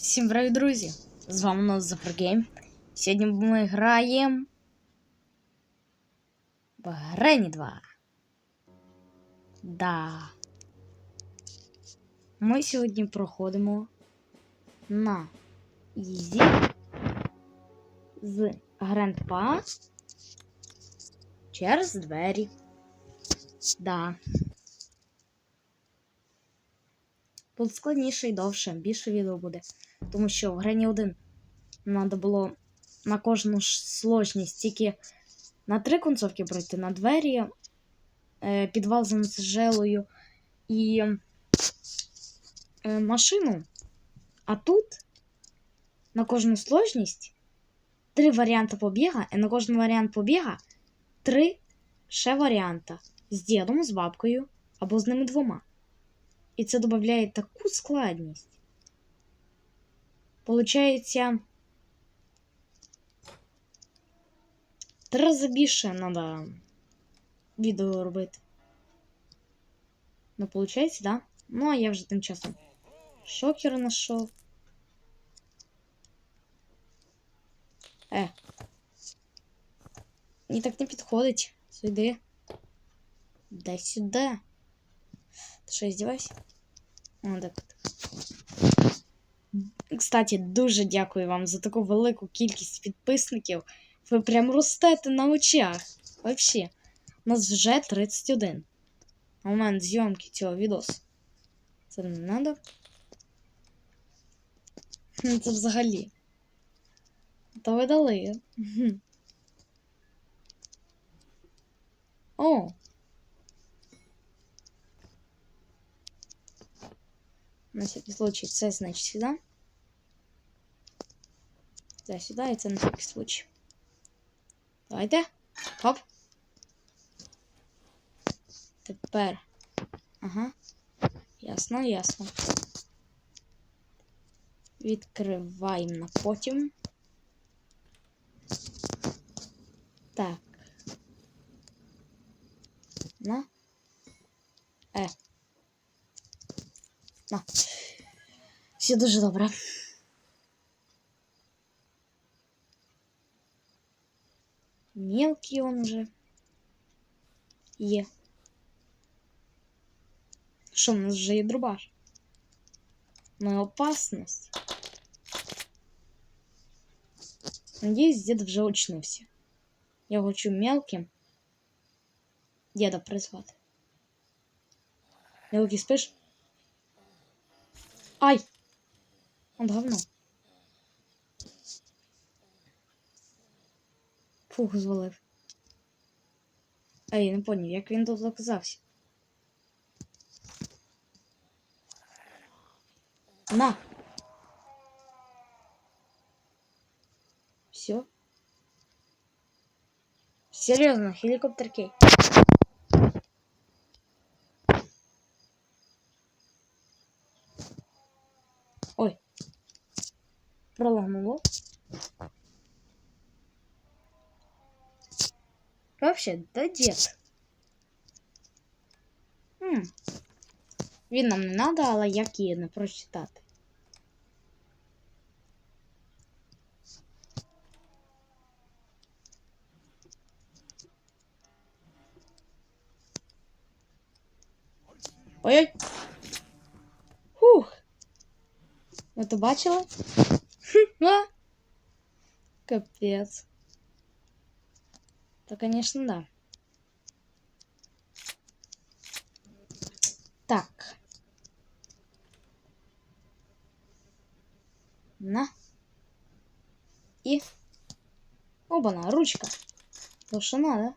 Всім привіт, друзі! З вами нас Зафргейм. Сьогодні ми граємо в Грені 2. Да. Ми сьогодні проходимо на Ізі з Грандпа через двері. Да. Тут складніше і довше, більше відео буде. Тому що в Грені 1 треба було на кожну сложність тільки на три концовки пройти, на двері, е, підвал з анцежелою і е, машину. А тут на кожну сложність три варіанти побіга, і на кожен варіант побіга три ще варіанта з дідом, з бабкою або з ними двома. І це додає таку складність. Получається. Три рази більше треба відео робити. Ну, виходить, да? Ну, а я вже тим часом шокер знайшов. Е. Мені так не підходить. Сюди. Дай сюди. Ти що, издевайся? О, так. Кстати, дуже дякую вам за таку велику кількість підписників. Ви прям ростете на очах. Вообще. У нас вже 31. На момент зйомки цього відосу. Це не треба. Це взагалі. То ви дали. О! На всякий случай це значить сюди. Це сюди і це на всякий случай. Давайте. Хоп. Тепер. Ага. Ясно, ясно. Відкриваємо на потім. Так. На. Е. На. Все дуже добре. Мелкий он уже є. Що, в нас вже є дробаш? Ну и опасность. Надеюсь, дед вже очнувся. Я хочу мелким деда призвати. Мелкий спиш? Ай! Он говно. Фух, звалив. А не поняв, як він тут оказався. На! Все. Серьезно, хеликоптер кей. Ой. Пролагнуло. Вообще, да дед. Хм. Він нам не надо, але як її не прочитати. Ой-ой! Фух! Ви то бачили? Хм, а? Капець. То, конечно, да. Так. На. И... Оба-на, ручка. То, что надо.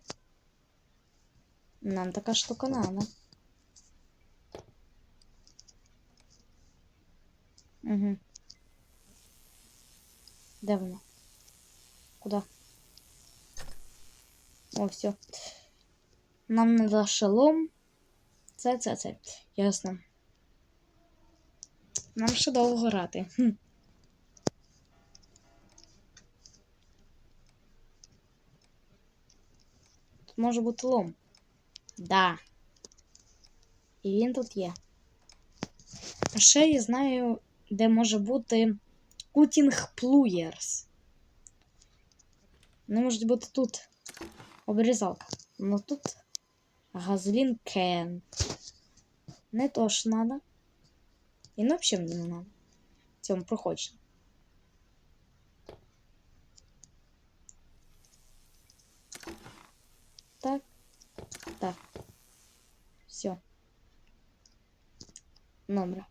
Нам такая штука надо. Угу. Де воно? Куда? О, все. Нам надо шелом. Це, це, це. Ясно. Нам ще довго грати. Хм. Тут може бути лом. Да. І він тут є. А ще я знаю, де може бути Кутінг Плуєрс. Вони можуть бути тут обрізалка. Ну тут газолін кен. Не то що надо. І ну мені не надо. В цьому проходженні. Так. Так. Все. Номер.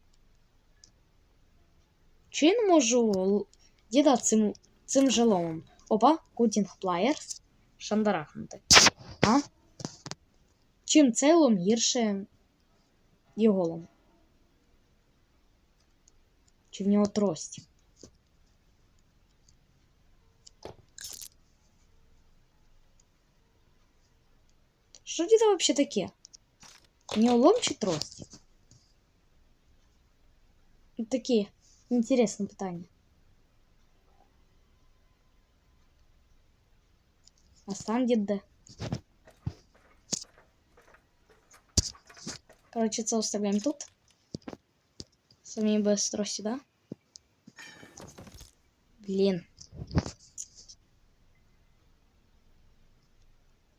Чи я не можу діда цим, цим же? Опа, кутінг плаєрс. Шандарахнути. А? Чим цей лом гірше його лом? Чи в нього трость? Що діда вообще таке? У нього лом чи трость? Вот Такі інтересні питання. А сам дід де? Короче, це оставляємо тут. Самі без трості, да? Блін.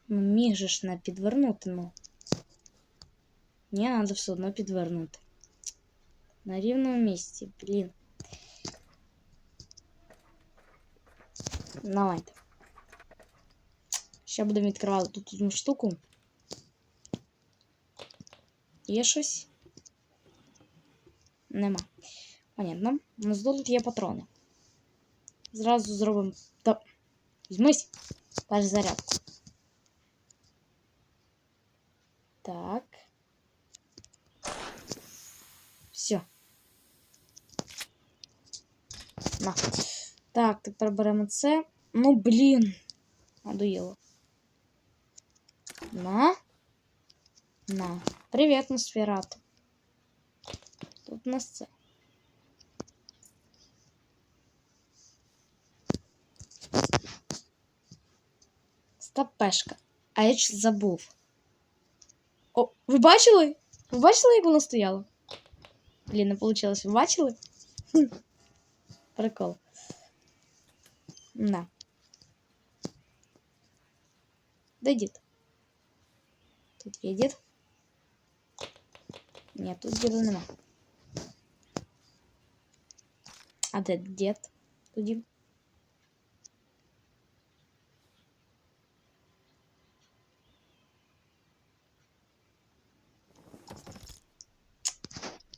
Ну, міг же ж не підвернути, ну. Ні, треба все одно підвернути. На рівному місці, блін. Давайте. Ще будемо відкривати тут одну штуку. Є щось? Нема. Понятно. У нас тут є патрони. Зразу зробимо. Та... Візьмись. Перш зарядку. Так. Все. На. Так, тепер беремо це. Ну, блін. Надоело. На. На. Привет, Носферату. Тут у нас це. Стопешка. А я щось забув. О, ви бачили? Ви бачили, як воно стояло? Блін, не вийшло. Ви бачили? Хм. Прикол. На. Де дід? Тут є дід. Ні, тут діда нема. А де дід? Тоді.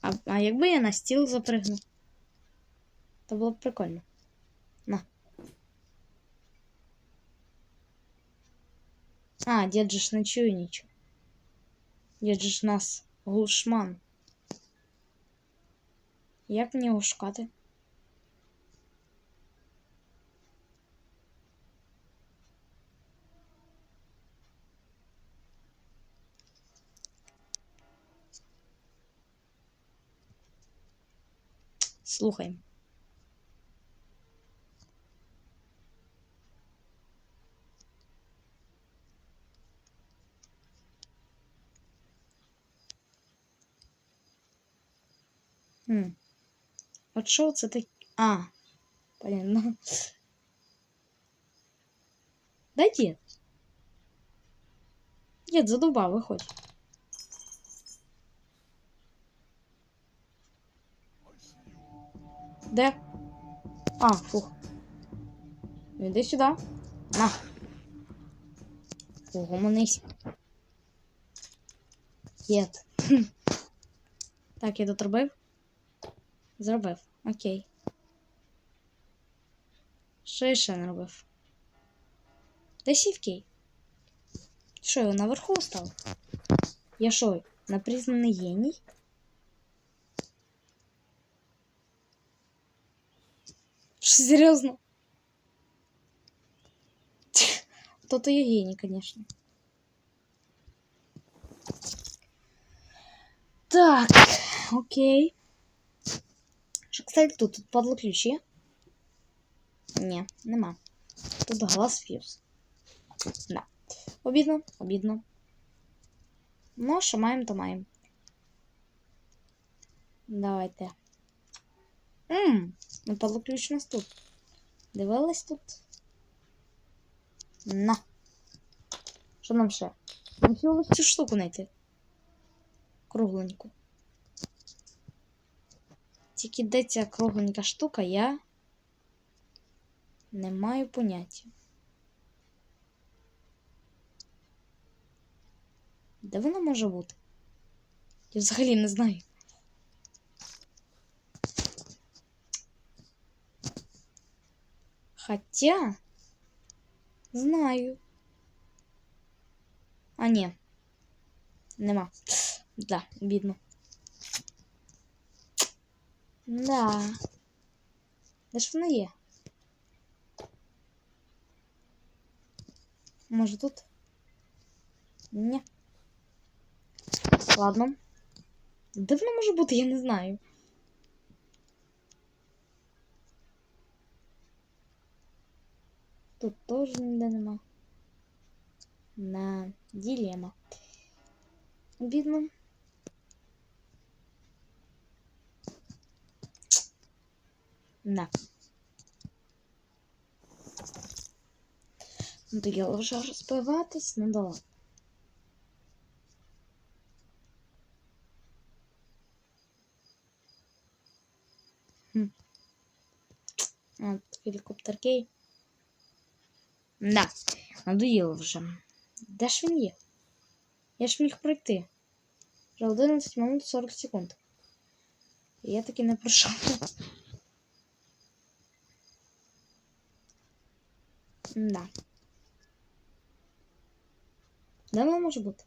А, а якби я на стіл запригнув? То було б прикольно. На. А, дід же ж не чує нічого. Же ж у нас глушман. Як мені його шукати? Слухай. Хм. От що це таке? А, понятно. Да дід. Дід задубав, виходь. Де? А, фух. Іди сюди. На. Угомонись. Дід. Так, я тут робив? Зробив. Окей. Що я ще не робив? Де сівкий? Що, його наверху став? Я що, напризнаний геній? Що, серйозно? То-то я геній, конечно. Так, окей. Що, кстати, тут, тут падло ключ є? Ні, нема. Тут глаз фьюз. Да. Обідно, обідно. Ну, що маємо, то маємо. Давайте. Ммм, напало ключ у нас тут. Дивилась тут. На. Що нам ще? Нам ось цю штуку знайти. Кругленьку. Тільки де ця кругленька штука, я не маю поняття. Де вона може бути? Я взагалі не знаю. Хотя знаю. А, ні. Нема. Да, бідно. Да. Де ж вона є? Може тут? Ні. Ладно. Де вона може бути, я не знаю. Тут теж ніде нема. На дилема. Бідно. На. Надоело вже розпиватись, ну да ладно. Хм. Гелікоптер кей. Да, надоїло вже. Де ж він є? Я ж міг пройти. Вже 11 минут 40 секунд. Я таки не пройшов. Да. Де воно може бути?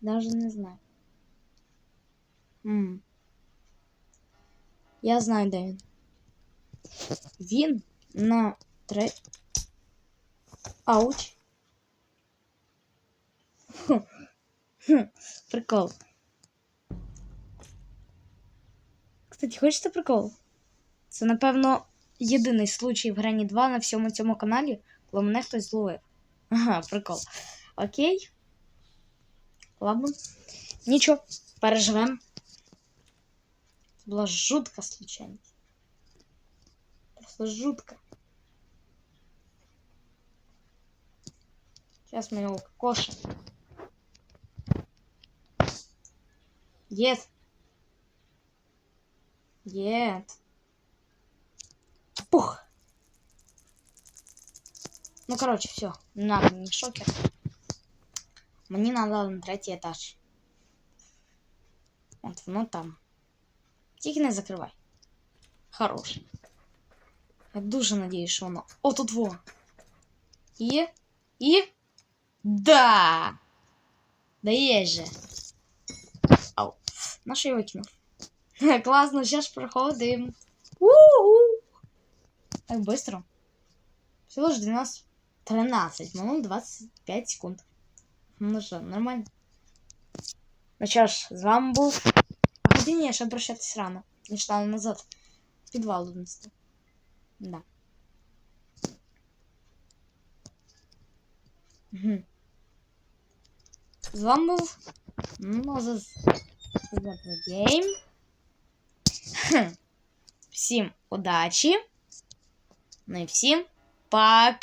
Даже не знаю. М. Я знаю, де. Він на тре... Ауч. Прикол. Кстати, хочете прикол? Це, напевно, єдиний случай в Грені 2 на всьому цьому каналі, коли мене хтось зловив. Ага, прикол. Окей. Ладно. Нічого, переживемо. Була жутка случайність. Просто жутко. Сейчас мы его кошем. Нет. Нет. Пух. Ну, короче, все. Не надо мне шокер. Мне надо на третий этаж. Вот, ну там. Тільки не закривай. Хороший. Я дуже надіюсь, що воно. О, тут во. І. І. Да! Да є же. Ау. На що я викинув? Класно, зараз ж проходимо. У-у. Так быстро. Всего лишь 12, 13 минут 25 секунд. Ну що, нормально. Ну що ж, з вами був. А ході ні, ще прощатись рано. Я читала назад. В підвал донести. Да. Угу. З вами був Мозес Гейм. Всім удачі. Ну і всім пока!